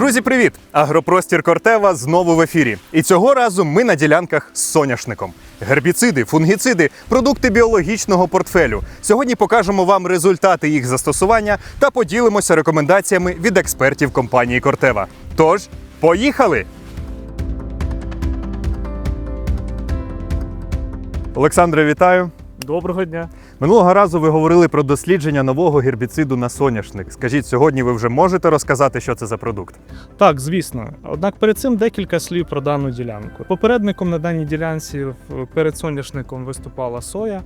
Друзі, привіт! Агропростір Кортева знову в ефірі. І цього разу ми на ділянках з соняшником. Гербіциди, фунгіциди, продукти біологічного портфелю. Сьогодні покажемо вам результати їх застосування та поділимося рекомендаціями від експертів компанії Кортева. Тож, поїхали! Олександре, вітаю! Доброго дня. Минулого разу ви говорили про дослідження нового гербіциду на соняшник. Скажіть, сьогодні ви вже можете розказати, що це за продукт? Так, звісно. Однак перед цим декілька слів про дану ділянку. Попередником на даній ділянці перед соняшником виступала соя.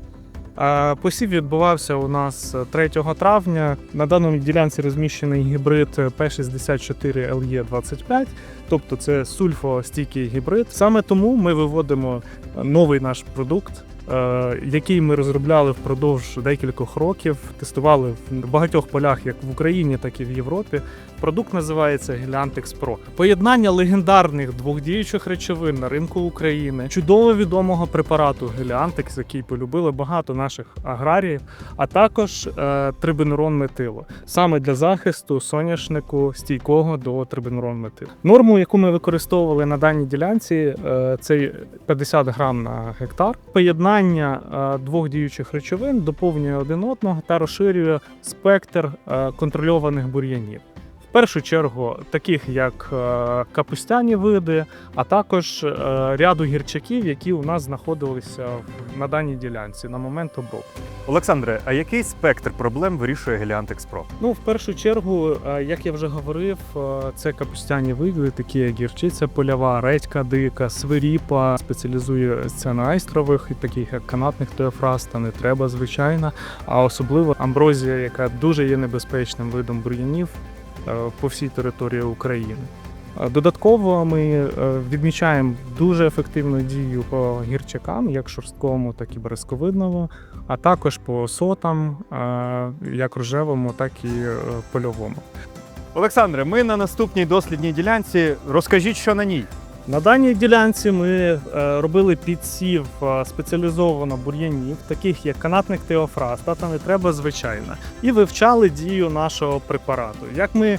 Посів відбувався у нас 3 травня. На даному ділянці розміщений гібрид P64 LE25, тобто це сульфостійкий гібрид. Саме тому ми виводимо новий наш продукт, який ми розробляли впродовж декількох років, тестували в багатьох полях, як в Україні, так і в Європі. Продукт називається Geliantix Pro. Поєднання легендарних двох діючих речовин на ринку України, чудово відомого препарату Geliantix, який полюбили багато наших аграріїв, а також е, трибенурон метилу, саме для захисту соняшнику стійкого до трибенурон метилу. Норму, яку ми використовували на даній ділянці, е, це 50 грам на гектар. Поєднання е, двох діючих речовин доповнює один одного та розширює спектр е, контрольованих бур'янів. Першу чергу, таких як е, капустяні види, а також е, ряду гірчаків, які у нас знаходилися на даній ділянці на момент обробки. Олександре, а який спектр проблем вирішує Pro? Ну, в першу чергу, е, як я вже говорив, це капустяні види, такі як гірчиця польова, редька дика, свиріпа, спеціалізується на айстрових, і таких як канатних теофраз, та не треба, звичайно. А особливо амброзія, яка дуже є небезпечним видом бур'янів по всій території України. Е, Додатково ми е, відмічаємо дуже ефективну дію по гірчакам, як шорсткому, так і березковидному, а також по сотам, е, як рожевому, так і е, польовому. Олександре, ми на наступній дослідній ділянці. Розкажіть, що на ній. На даній ділянці ми е, робили підсів е, спеціалізовано бур'янів, таких як канатник теофраз, та там не треба звичайно, і вивчали дію нашого препарату. Як ми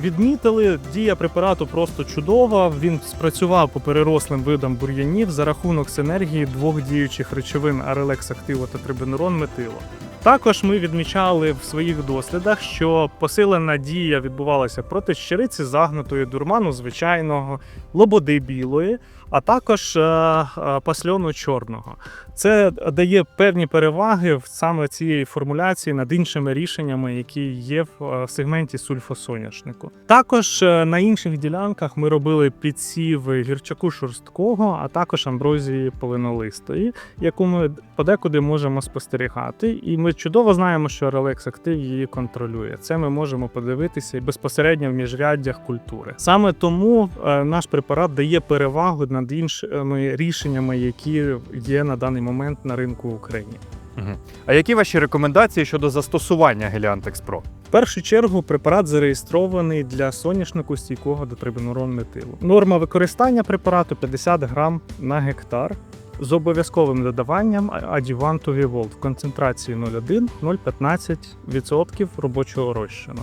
відмітили, дія препарату просто чудова. Він спрацював по перерослим видам бур'янів за рахунок синергії двох діючих речовин Арелекс Активо та Трибенурон Метило. Також ми відмічали в своїх дослідах, що посилена дія відбувалася проти щириці загнутої, дурману звичайного, лободи білої, а також е, е, пасльону чорного. Це дає певні переваги в саме цієї формуляції над іншими рішеннями, які є в е, сегменті сульфосоняшнику. Також на інших ділянках ми робили підсіви гірчаку шорсткого, а також амброзії полинолистої, яку ми подекуди можемо спостерігати. І ми чудово знаємо, що Релекс Актив її контролює. Це ми можемо подивитися безпосередньо в міжряддях культури. Саме тому наш препарат дає перевагу над іншими рішеннями, які є на даний момент на ринку України. А які ваші рекомендації щодо застосування Geliantix Pro? В першу чергу препарат зареєстрований для соняшнику стійкого до трибенурон метилу. Норма використання препарату 50 грам на гектар з обов'язковим додаванням адюванту Вівол в концентрації 0,1-0,15% робочого розчину.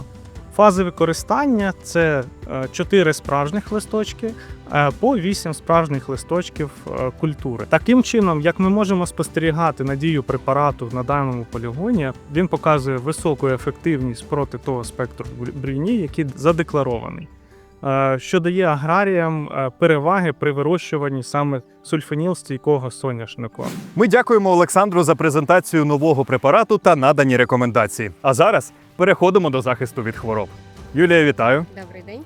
Фази використання це 4 справжніх листочки е, по 8 справжніх листочків е, культури. Таким чином, як ми можемо спостерігати надію препарату на даному полігоні, він показує високу ефективність проти того спектру брюні, який задекларований. е, Що дає аграріям е, переваги при вирощуванні саме сульфаніл стійкого соняшнику. Ми дякуємо Олександру за презентацію нового препарату та надані рекомендації. А зараз переходимо до захисту від хвороб. Юлія, вітаю. Добрий день.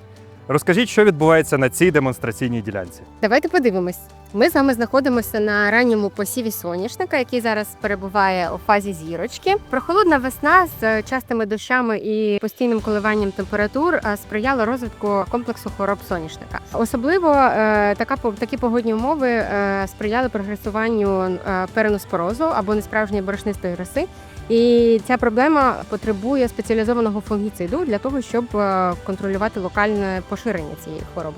Розкажіть, що відбувається на цій демонстраційній ділянці. Давайте подивимось. Ми з вами знаходимося на ранньому посіві соняшника, який зараз перебуває у фазі зірочки. Прохолодна весна з частими дощами і постійним коливанням температур е, сприяла розвитку комплексу хвороб соняшника. Особливо е, така такі погодні умови е, сприяли прогресуванню е, переноспорозу або несправжньої борошнистої роси. І ця проблема потребує спеціалізованого фунгіциду для того, щоб е, контролювати локальне поширення цієї хвороби.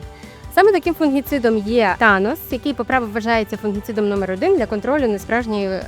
Саме таким фунгіцидом є Танос, який по праву вважається фунгіцидом номер один для контролю несправжньої е,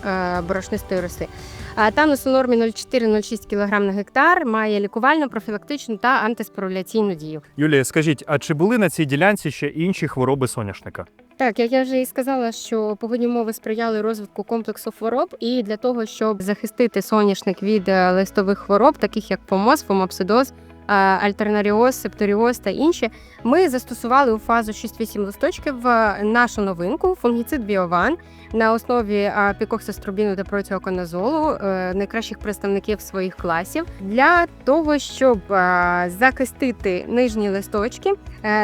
борошнистої роси. А Танус у нормі 0,4-0,6 кг на гектар має лікувальну, профілактичну та антиспоруляційну дію. Юлія, скажіть, а чи були на цій ділянці ще інші хвороби соняшника? Так, як я вже і сказала, що погодні умови сприяли розвитку комплексу хвороб, і для того, щоб захистити соняшник від е, листових хвороб, таких як помоз, фомопсидоз, альтернаріоз, септоріоз та інші, ми застосували у фазу 6-8 листочків е, нашу новинку фунгіцид Біован на основі е, пікоксиструбіну та протіоконазолу, е, найкращих представників своїх класів, для того, щоб захистити нижні листочки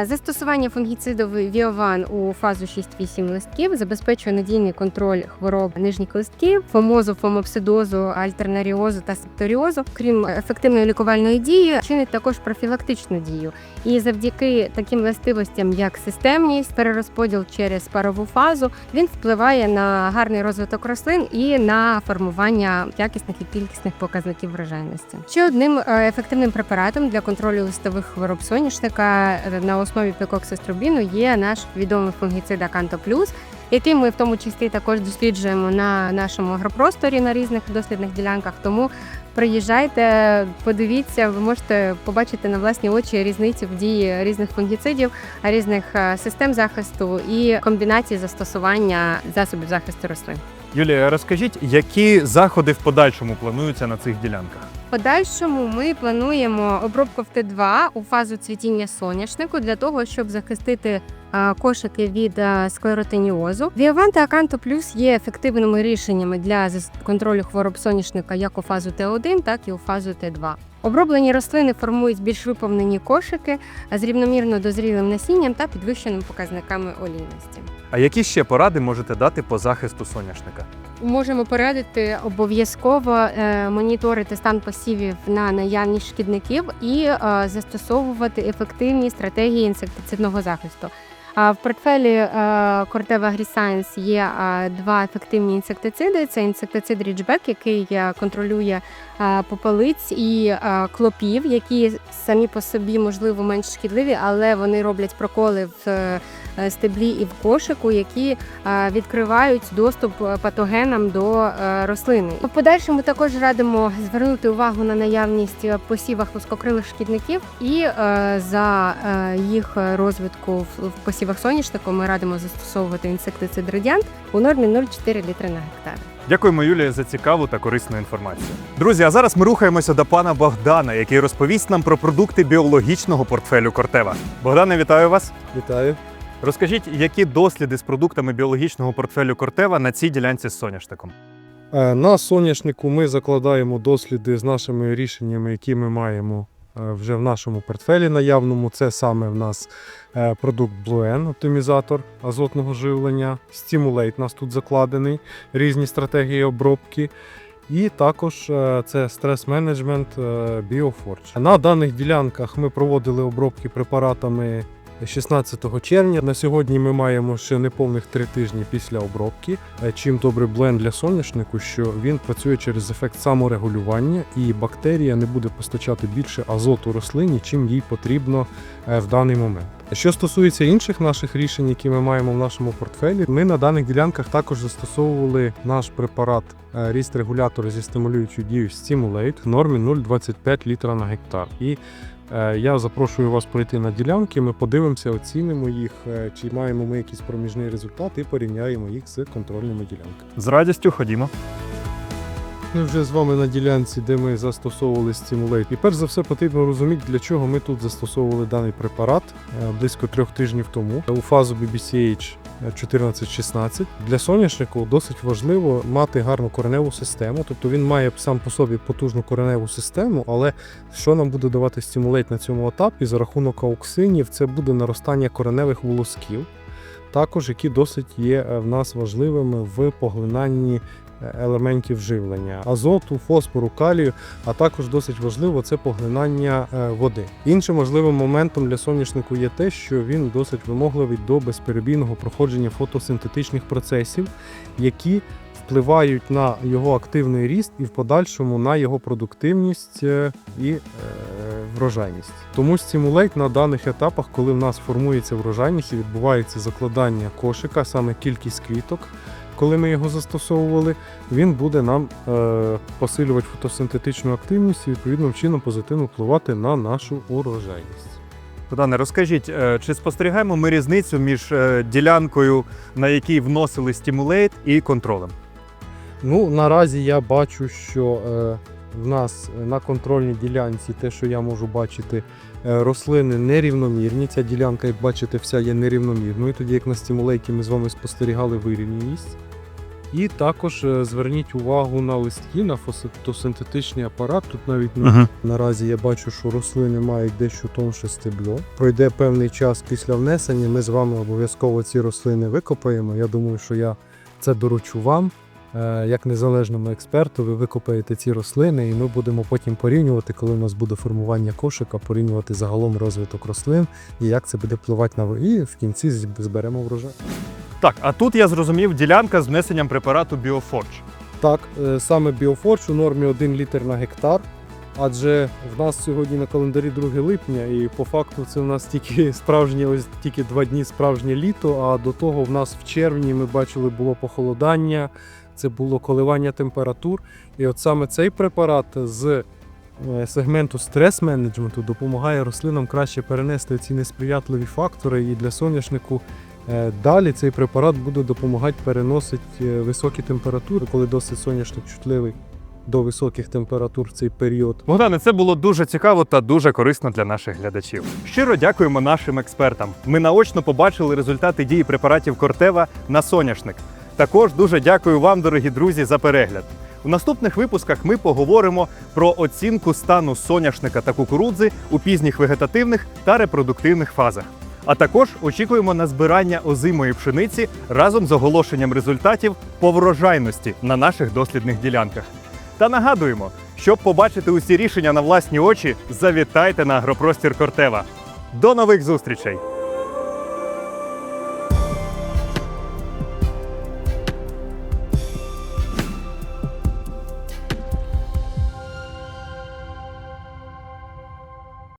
Застосування фунгіциду Віован у фазу 6-8 листків забезпечує надійний контроль хвороб нижніх листків, фомозу, фомопсидозу, альтернаріозу та септоріозу. Крім ефективної лікувальної дії, чинить також профілактичну дію. І завдяки таким властивостям, як системність, перерозподіл через парову фазу, він впливає на гарний розвиток рослин і на формування якісних і кількісних показників врожайності. Ще одним е, ефективним препаратом для контролю листових хвороб соняшника е, на основі пікоксиструбіну є наш відомий фунгіцид Аканто Плюс, який ми в тому числі також досліджуємо на нашому агропросторі на різних дослідних ділянках. Тому приїжджайте, подивіться, ви можете побачити на власні очі різницю в дії різних фунгіцидів, різних е, систем захисту і комбінації застосування засобів захисту рослин. Юлія, розкажіть, які заходи в подальшому плануються на цих ділянках? В подальшому ми плануємо обробку в Т2 у фазу цвітіння соняшнику для того, щоб захистити кошики від е, склеротиніозу. Віован Аканто Плюс є ефективними рішеннями для контролю хвороб соняшника як у фазу Т1, так і у фазу Т2. Оброблені рослини формують більш виповнені кошики з рівномірно дозрілим насінням та підвищеними показниками олійності. А які ще поради можете дати по захисту соняшника? Можемо порадити обов'язково е, моніторити стан посівів на наявність шкідників і е, застосовувати ефективні стратегії інсектицидного захисту. В портфелі е, Corteva AgriScience є е, два ефективні інсектициди. Це інсектицид Ridgeback, який е, контролює попелиць і клопів, які самі по собі можливо менш шкідливі, але вони роблять проколи в стеблі і в кошику, які відкривають доступ патогенам до рослини. У подальшому також радимо звернути увагу на наявність посівах лускокрилих шкідників і за їх розвитку в в посівах соняшнику ми радимо застосовувати інсектицид радіант у нормі 0,4 літри на гектар. Дякуємо, Юлія, за цікаву та корисну інформацію. Друзі, а зараз ми рухаємося до пана Богдана, який розповість нам про продукти біологічного портфелю Кортева. Богдане, вітаю вас. Вітаю. Розкажіть, які досліди з продуктами біологічного портфелю Кортева на цій ділянці з соняшником? Е, На соняшнику ми закладаємо досліди з нашими рішеннями, які ми маємо вже в нашому портфелі наявному. Це саме в нас е, продукт Bluen, оптимізатор азотного живлення, Stimulate у нас тут закладений, різні стратегії обробки. І також е, це стрес-менеджмент е, BioForge. На даних ділянках ми проводили обробки препаратами 16 червня. На сьогодні ми маємо ще неповних три тижні після обробки. Чим добрий бленд для соняшнику, що він працює через ефект саморегулювання, і бактерія не буде постачати більше азоту рослині, чим їй потрібно е, в даний момент. Що стосується інших наших рішень, які ми маємо в нашому портфелі, ми на даних ділянках також застосовували наш препарат е, ріст регулятор зі стимулюючою дією Stimulate в нормі 0,25 літра на гектар. І Я запрошую вас пройти на ділянки. Ми подивимося, оцінимо їх, е, чи маємо ми якийсь проміжний результат і порівняємо їх з контрольними ділянками. З радістю ходімо. Ми вже з вами на ділянці, де ми застосовували стимулейт. І перш за все потрібно розуміти, для чого ми тут застосовували даний препарат е, близько трьох тижнів тому у фазу BBCH 14-16. Для соняшнику досить важливо мати гарну кореневу систему, тобто він має сам по собі потужну кореневу систему, але що нам буде давати стимулейт на цьому етапі за рахунок ауксинів, це буде наростання кореневих волосків. Також які досить є е, в нас важливими в поглинанні елементів живлення азоту, фосфору, калію, а також досить важливо це поглинання е, води. Іншим важливим моментом для соняшнику є те, що він досить вимогливий до безперебійного проходження фотосинтетичних процесів, які впливають на його активний ріст і в подальшому на його продуктивність е, і е, врожайність. Тому стимулейт на даних етапах, коли в нас формується врожайність і відбувається закладання кошика, саме кількість квіток, коли ми його застосовували, він буде нам е, посилювати фотосинтетичну активність і відповідним чином позитивно впливати на нашу урожайність. Богдане, розкажіть, е, чи спостерігаємо ми різницю між е, ділянкою, на якій вносили стимулейт, і контролем? Ну, наразі я бачу, що е, в нас на контрольній ділянці, те, що я можу бачити, рослини нерівномірні. Ця ділянка, як бачите, вся є нерівномірною, тоді як на стимулейті ми з вами спостерігали вирівняність. І також е, зверніть увагу на листки, на фотосинтетичний апарат. Тут навіть ну, наразі я бачу, що рослини мають дещо тонше стебло. Пройде певний час після внесення. Ми з вами обов'язково ці рослини викопаємо. Я думаю, що я це доручу вам. Е, Як незалежному експерту, ви викопаєте ці рослини, і ми будемо потім порівнювати, коли у нас буде формування кошика, порівнювати загалом розвиток рослин і як це буде впливати на і в кінці зберемо врожай. Так, а тут я зрозумів ділянка з внесенням препарату Bioforge. Так, е, саме біофорч у нормі 1 літр на гектар. Адже в нас сьогодні на календарі 2 липня, і по факту це в нас тільки справжнє, ось тільки два дні справжнє літо. А до того в нас в червні ми бачили було похолодання, це було коливання температур. І от саме цей препарат з е, сегменту стрес-менеджменту допомагає рослинам краще перенести ці несприятливі фактори. І для соняшнику Е, Далі цей препарат буде допомагати переносити е, високі температури, коли досить соняшник чутливий до високих температур в цей період. Богдане, це було дуже цікаво та дуже корисно для наших глядачів. Щиро дякуємо нашим експертам. Ми наочно побачили результати дії препаратів Кортева на соняшник. Також дуже дякую вам, дорогі друзі, за перегляд. У наступних випусках ми поговоримо про оцінку стану соняшника та кукурудзи у пізніх вегетативних та репродуктивних фазах. А також очікуємо на збирання озимої пшениці разом з оголошенням результатів по врожайності на наших дослідних ділянках. Та нагадуємо, щоб побачити усі рішення на власні очі, завітайте на агропростір Кортева. До нових зустрічей!